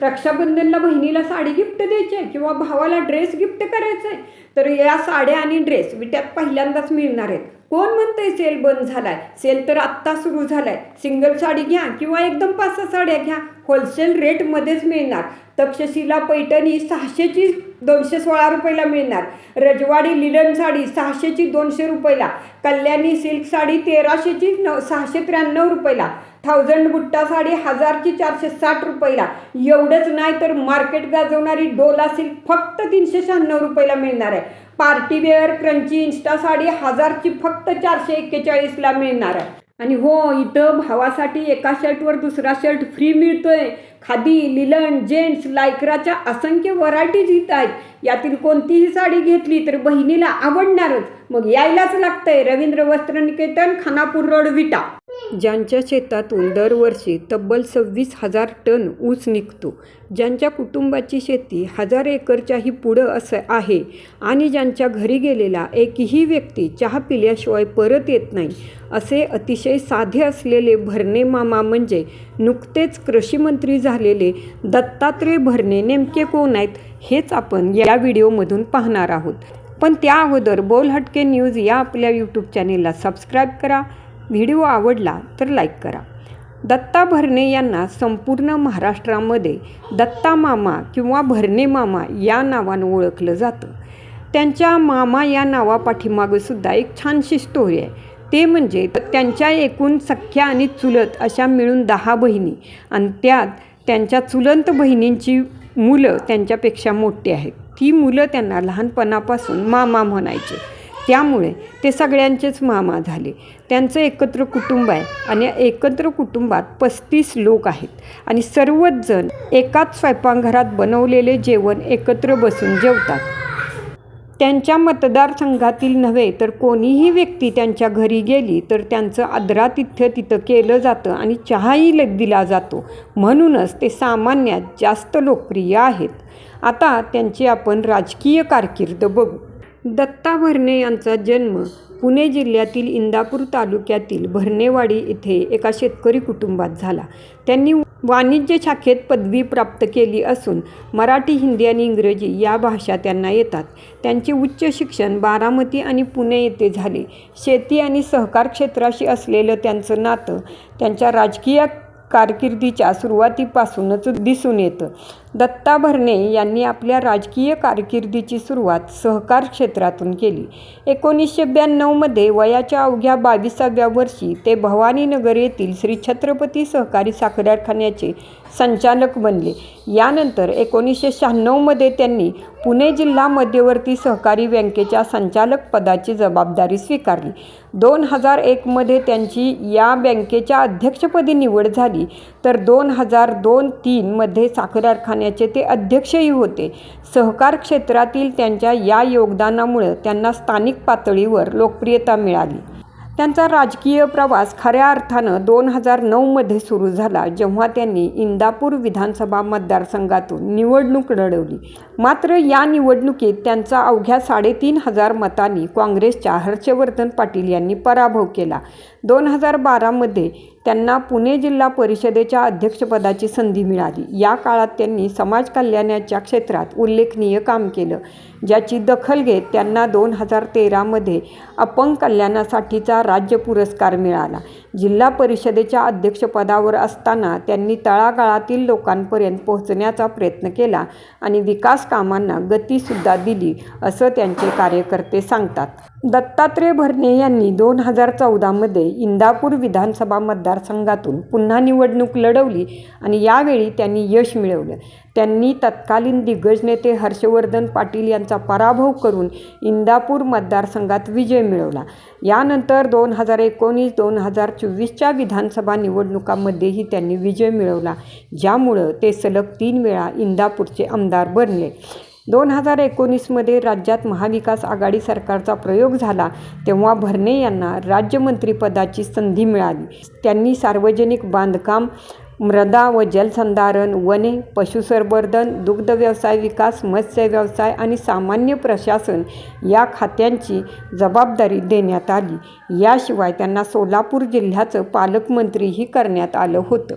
रक्षाबंधनला बहिणीला साडी गिफ्ट द्यायची आहे किंवा भावाला ड्रेस गिफ्ट करायचा आहे तर या साड्या आणि ड्रेस विट्यात पहिल्यांदाच मिळणार आहेत. कोण म्हणतंय सेल बंद झालाय? सेल तर आत्ता सुरू झालाय. सिंगल साडी घ्या किंवा एकदम पाच सहा साड्या घ्या. होलसेल रेटमध्येच मिळणार. तक्षशिला पैठणी सहाशेची दोनशे सोळा रुपयाला मिळणार. रजवाडी लिलन साडी सहाशेची दोनशे रुपयाला. कल्याणी सिल्क साडी तेराशेची नऊ सहाशे त्र्याण्णव रुपयाला. थाउजंड बुट्टा साडी हजारची चारशे साठ रुपयाला. एवढंच नाही तर मार्केट गाजवणारी डोला सिल्क फक्त तीनशे शहाण्णव रुपयाला मिळणार आहे. Party wear crunchy insta sari हजारची फक्त चारशे एक्केचाळीसला मिळणार आहे. आणि हो इथं भावासाठी एका शर्टवर दुसरा शर्ट फ्री मिळतोय. खादी लिलन जेंट्स लायक्राच्या असंख्य व्हरायटीज इथं आहेत. यातील कोणतीही साडी घेतली तर बहिणीला आवडणारच. मग यायलाच लागतंय. रवींद्र वस्त्र निकेतन खानापूर रोड विटा. ज्यांच्या शेतातून दरवर्षी तब्बल सव्वीस हजार टन ऊस निघतो. ज्यांच्या कुटुंबाची शेती हजार एकरच्याही पुढं असं आहे आणि ज्यांच्या घरी गेलेला एकही व्यक्ती चहा पिल्याशिवाय परत येत नाही असे अतिशय साधे असलेले भरणे मामा म्हणजे नुकतेच कृषीमंत्री झालेले दत्तात्रय भरणे नेमके कोण आहेत हेच आपण या व्हिडिओमधून पाहणार आहोत. पण त्या अगोदर बोल हटके न्यूज या आपल्या यूट्यूब चॅनेलला सबस्क्राईब करा व्हिडिओ आवडला तर लाईक करा. दत्ता भरणे यांना संपूर्ण महाराष्ट्रामध्ये दत्ता मामा किंवा भरणे मामा या नावानं ओळखलं जातं. त्यांच्या मामा या नावापाठीमागं सुद्धा एक छानशी स्टोरी आहे. ते म्हणजे त्यांच्या एकूण सख्या आणि चुलत अशा मिळून दहा बहिणी आणि त्यात त्यांच्या चुलंत बहिणींची मुलं त्यांच्यापेक्षा मोठी आहेत. ती मुलं त्यांना लहानपणापासून मामा म्हणायचे. त्यामुळे ते सगळ्यांचेच मामा झाले. त्यांचं एकत्र कुटुंब आहे आणि एकत्र कुटुंबात पस्तीस लोक आहेत. आणि सर्वच जण एकाच स्वयंपाकघरात बनवलेले जेवण एकत्र बसून जेवतात. त्यांच्या मतदारसंघातील नव्हे तर कोणीही व्यक्ती त्यांच्या घरी गेली तर त्यांचं आदरातिथ्य तिथं केलं जातं आणि चहाही दिला जातो. म्हणूनच ते सामान्यात जास्त लोकप्रिय आहेत. आता त्यांची आपण राजकीय कारकीर्द बघू. दत्ता भरणे यांचा जन्म पुणे जिल्ह्यातील इंदापूर तालुक्यातील भरणेवाडी येथे एका शेतकरी कुटुंबात झाला. त्यांनी वाणिज्य शाखेत पदवी प्राप्त केली असून मराठी हिंदी आणि इंग्रजी या भाषा त्यांना येतात. त्यांचे उच्च शिक्षण बारामती आणि पुणे येथे झाले. शेती आणि सहकार क्षेत्राशी असलेलं त्यांचं नातं त्यांच्या राजकीय कारकिर्दीच्या सुरुवातीपासूनच दिसून येतं. दत्ता भरणे यांनी आपल्या राजकीय कारकिर्दीची सुरुवात सहकार क्षेत्रातून केली. एकोणीसशे ब्याण्णवमध्ये वयाच्या अवघ्या बावीसाव्या वर्षी ते भवानीनगर येथील श्री छत्रपती सहकारी साखर कारखान्याचे संचालक बनले. यानंतर एकोणीसशे शहाण्णवमध्ये त्यांनी पुणे जिल्हा मध्यवर्ती सहकारी बँकेच्या संचालक पदाची जबाबदारी स्वीकारली. दोन हजार एकमध्ये त्यांची या बँकेच्या अध्यक्षपदी निवड झाली. तर दोन हजार दोन तीनमध्ये साखर कारखान्याचे ते अध्यक्षही होते. सहकार क्षेत्रातील त्यांच्या या योगदानामुळं त्यांना स्थानिक पातळीवर लोकप्रियता मिळाली. त्यांचा राजकीय प्रवास खऱ्या अर्थानं दोन हजार नऊमध्ये सुरू झाला जेव्हा त्यांनी इंदापूर विधानसभा मतदारसंघातून निवडणूक लढवली. मात्र या निवडणुकीत त्यांचा अवघ्या साडेतीन हजार मतांनी काँग्रेसच्या हर्षवर्धन पाटील यांनी पराभव केला. दोन हजार बारामध्ये त्यांना पुणे जिल्हा परिषदेच्या अध्यक्षपदाची संधी मिळाली. या काळात त्यांनी समाज कल्याणाच्या क्षेत्रात उल्लेखनीय काम केलं ज्याची दखल घेत त्यांना दोन हजार तेरामध्ये अपंग कल्याणासाठीचा राज्य पुरस्कार मिळाला. जिल्हा परिषदेच्या अध्यक्षपदावर असताना त्यांनी तळागाळातील लोकांपर्यंत पोहोचण्याचा प्रयत्न केला आणि विकास कामांना गतीसुद्धा दिली असं त्यांचे कार्यकर्ते सांगतात. दत्तात्रय भरणे यांनी दोन हजार चौदामध्ये इंदापूर विधानसभा मतदारसंघातून पुन्हा निवडणूक लढवली आणि यावेळी त्यांनी यश मिळवलं. त्यांनी तत्कालीन दिग्गज नेते हर्षवर्धन पाटील यांचा पराभव करून इंदापूर मतदारसंघात विजय मिळवला. यानंतर दोन हजार एकोणीस दोन हजार चोवीसच्या विधानसभा निवडणुकांमध्येही त्यांनी विजय मिळवला. ज्यामुळं ते सलग तीन वेळा इंदापूरचे आमदार बनले. दोन हजार एकोणीसमध्ये राज्यात महाविकास आघाडी सरकारचा प्रयोग झाला तेव्हा भरणे यांना राज्यमंत्रीपदाची संधी मिळाली. त्यांनी सार्वजनिक बांधकाम मृदा व जलसंधारण वने पशुसंवर्धन दुग्ध व्यवसाय विकास मत्स्य व्यवसाय आणि सामान्य प्रशासन या खात्यांची जबाबदारी देण्यात आली. याशिवाय त्यांना सोलापूर जिल्ह्याचं पालकमंत्रीही करण्यात आलं होतं.